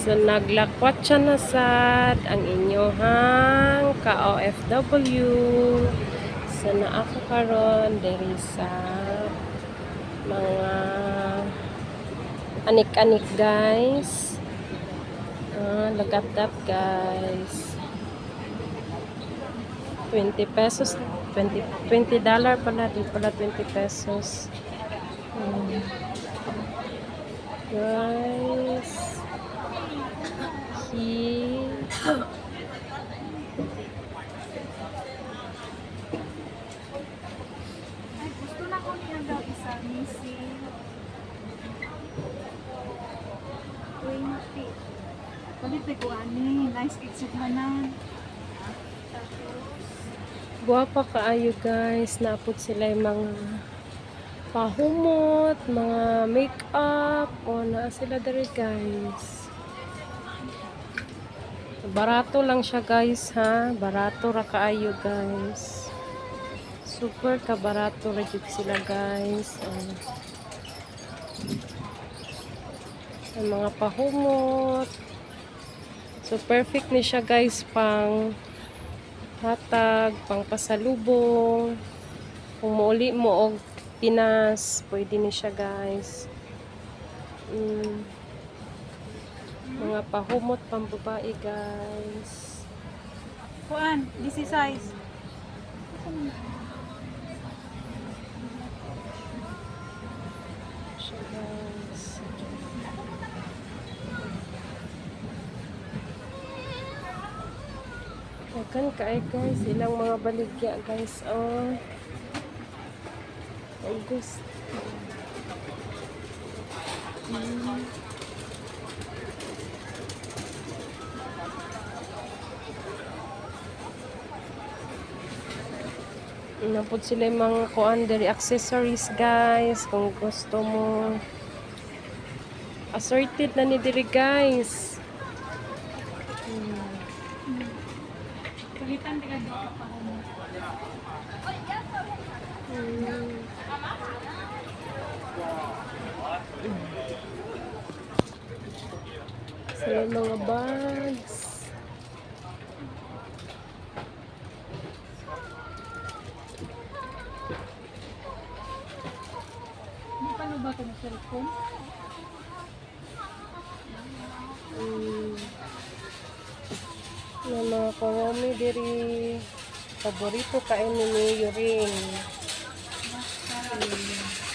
So naglakwat siya na sad ang inyohang ka-OFW. So naa ko karon diri sa mga anik-anik guys. Ah, lagat-gat guys. 20 pesos 20 20 dollar pala di pala 20 pesos Hmm. guys Ay, gusto na ko niya daw isa missing. 20. Palit ko ani, nice itsugmanan. guwapa kaayo guys naapod sila yung mga pahumot mga makeup o na sila dari guys barato lang siya guys ha barato ra kaayo guys super ka barato ra sila guys oh. ang mga pahumot so perfect ni siya guys pang hatag, pang pasalubong. Kung mauli mo og Pinas, pwede ni siya guys. Mm. Mga pahumot pang babae guys. Kuan, this is size. Dagan kaay guys, ilang mga baligya guys. Oh. August. Mm. Napod sila yung mga kuan diri accessories guys kung gusto mo. Assorted na ni diri guys. Hmm. Ka daw ka pa mo. Hmm. Sila mga bags. Na ba na cellphone? Mm. Yung mga karomi diri paborito kain ni Mayo rin. Mascara. Mm.